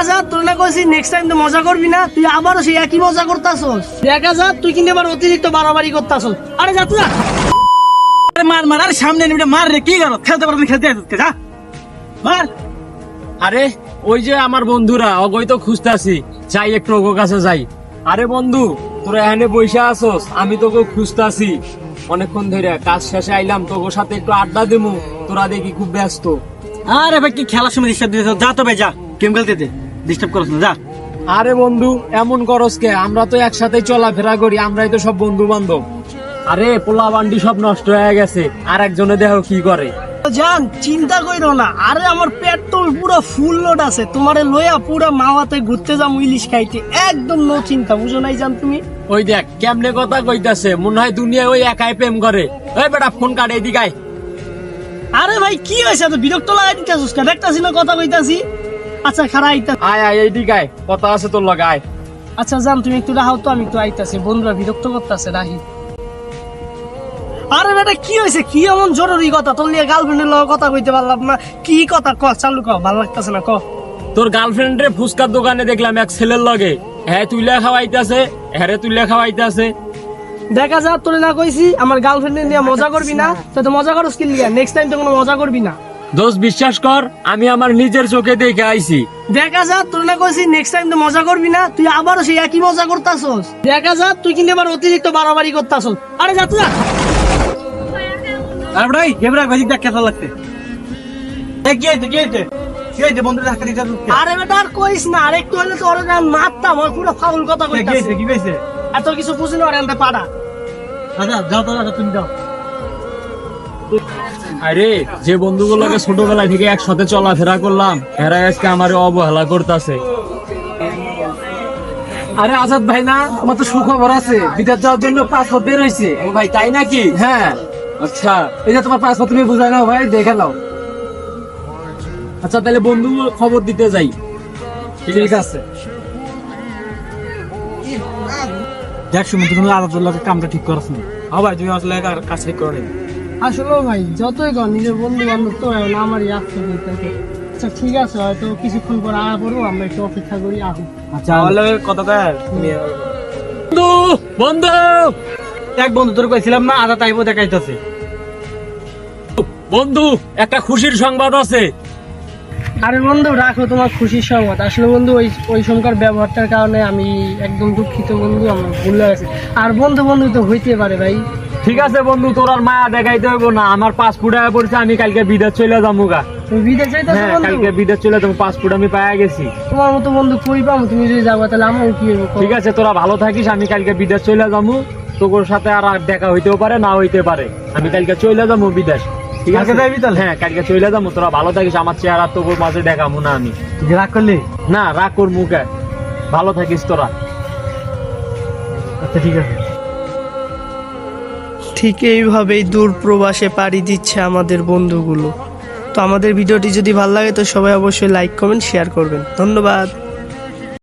দেখা যা তোর না কইছি নেক্সট টাইম তো মজা করবি না তুই আবারও সেই একই মজা করতাছস। দেখা যা তুই কিন্তু এবার অতিরিক্ত বাড়াবাড়ি করতাছস। আরে যা আরে মার মার আরে সামনে নিবি মার রে কি খেলতে পারবি খেলতে যা। মার। আরে ওই যে আমার বন্ধুরা অগই তো খুঁজতাছি। যাই একটু ওগো কাছে যাই। আরে বন্ধু তোরা এখানে বসে আসোস আমি তোকে খুঁজতাছি। অনেকক্ষণ ধরে কাজ শেষে আইলাম তোর সাথে একটু আড্ডা দিমু। তোরা দেখি খুব ব্যস্ত। আরে ভাই কি খেলার সময় দিতে যা তো ভাই যা গেম খেলতে দে। ডিস্টার্ব করছ না যা। আরে বন্ধু এমন করস কে? আমরা তো একসাথে চলাফেরা করি আমরাই তো সব বন্ধু বান্ধব আরে পোলা বান্ডি সব নষ্ট হয়ে গেছে আর একজনে দেখো কি করে। জান চিন্তা কইরো না। আরে আমার পেট তো পুরো ফুল লোড আছে। তোমারে লইয়া পুরো মাওয়াতে ঘুরতে যাম ইলিশ খাইতে। একদম নো চিন্তা বুঝো নাই জান তুমি? ওই দেখ কেমনে কথা কইতাছে মনে হয় দুনিয়ায় ওই একাই প্রেম করে। ওই বেটা ফোন কাটে এদিকে। আরে ভাই কি হয়েছে? এত বিরক্ত লাগাই দিতেছিস দেখতাছি না কথা কইতাছি। আচ্ছা খারা আইতা আয় আয় এইদিকে আয় কথা আছে তোর লগে আয়। আচ্ছা জান তুমি একটু রাহাও তো আমি একটু আইতাছি। বন্ধুরা বিরক্ত করতেছে রাহি। আরে বেটা কি হয়েছে? কি এমন জরুরি কথা? তোর নিয়ে গার্লফ্রেন্ডের লগে কথা কইতে পারলাম না। কি কথা? ক চালু ক ভালো লাগতেছে না ক। তোর গার্লফ্রেন্ড রে ফুচকার দোকানে দেখলাম এক ছেলের লগে। হ্যাঁ তুইলে খাওয়াইতাছে? হ্যাঁ রে তুইলে খাওয়াইতাছে? দেখা যা তোরে না কইছি আমার গার্লফ্রেন্ডের নিয়ে মজা করবি না। তো তো মজা করস কি লিয়া নেক্সট টাইম তো কোনো মজা করবি না। দোষ বিশ্বাস কর আমি আমার নিজের চোখে দেখে আইছি। দেখা যা তোর না কইছি নেক্সট টাইম তো মজা করবি না তুই আবারও সেই একই মজা করতাছস। দেখা যা তুই কিন্তু এবার অতিরিক্ত বাড়াবাড়ি করতাছস। আরে যা তুই যা। আরে ভাই রাখ ভাই দেখ কেমন লাগতে এ কি হইছে কি হইছে? কি হইছে বন্ধু ধাক্কা দিতে আরে বেটা আর কইস না আর একটু হলে তো ওরে না মারতাম ওর পুরো ফাউল কথা কি কইতাছে। হইছে কি হইছে? এত কিছু বুঝি না ওরে আনতে পাড়া আচ্ছা যাও তো আচ্ছা, তুমি যাও। আরে যে বন্ধুগুলোকে ছোটবেলা থেকে একসাথে চলাফেরা করলাম এরা আজকে আমার অবহেলা করতেছে। আরে আজাদ ভাই না আমার তো সুখবর আছে। বিদেশ যাওয়ার জন্য পাসপোর্ট বের হয়েছে। ভাই তাই নাকি? হ্যাঁ। আচ্ছা। এই যে তোমার পাসপোর্ট তুমি বুঝাই নাও ভাই দেখে নাও। আচ্ছা তাহলে বন্ধু খবর দিতে যাই। ঠিক আছে। দেখ সুমন তুমি আলাদা কামটা ঠিক করছ না। হ্যাঁ ভাই তুমি আসলে কাজ ঠিক করে নেবে আসলে ভাই যতই কর নিজের বন্ধু বান্ধব তো এখন আমারই আসতে বলতেছে আচ্ছা ঠিক আছে হয়তো কিছুক্ষণ পর আয়া পড়ব আমরা একটু অপেক্ষা করি আহ। আচ্ছা কত কার? বন্ধু বন্ধু! এক বন্ধু তোর কইছিলাম না আদা তাইবো দেখাইতেছে। বন্ধু একটা খুশির সংবাদ আছে। আরে বন্ধু রাখো তোমার খুশির সংবাদ। আসলে বন্ধু ওই ওই সমকার ব্যবহারটার কারণে আমি একদম দুঃখিত বন্ধু আমার ভুল হয়ে গেছে। আর বন্ধু বন্ধু তো হইতে পারে ভাই। ঠিক আছে বন্ধু তোর আর মায়া দেখাইতে হইব না। আমার পাসপোর্ট আয়া পড়ছে আমি কালকে বিদেশ চলে যাব গা। তুমি বিদেশ যাইতেছো হ্যাঁ বন্ধু? কালকে বিদেশ চলে যাব পাসপোর্ট আমি পায়া গেছি। তোমার মতো বন্ধু কই পাবো? তুমি যদি যাব তাহলে আমারও কি হইব? ঠিক আছে তোরা ভালো থাকিস আমি কালকে বিদেশ চলে যাব। তোর সাথে আর আর দেখা হইতেও পারে না হইতে পারে। আমি কালকে চলে যাব বিদেশ। ঠিক আছে? যাবি তাহলে? হ্যাঁ কালকে চলে যাব তোরা ভালো থাকিস আমার চেহারা তোর মাঝে দেখাবো না আমি। রাগ করলি? না রাগ কর মুখে। ভালো থাকিস তোরা। আচ্ছা ঠিক আছে। ঠিক এইভাবেই দূর প্রবাসে পাড়ি দিচ্ছে আমাদের বন্ধুগুলো। তো আমাদের ভিডিওটি যদি ভালো লাগে তো সবাই অবশ্যই লাইক কমেন্ট শেয়ার করবেন। ধন্যবাদ।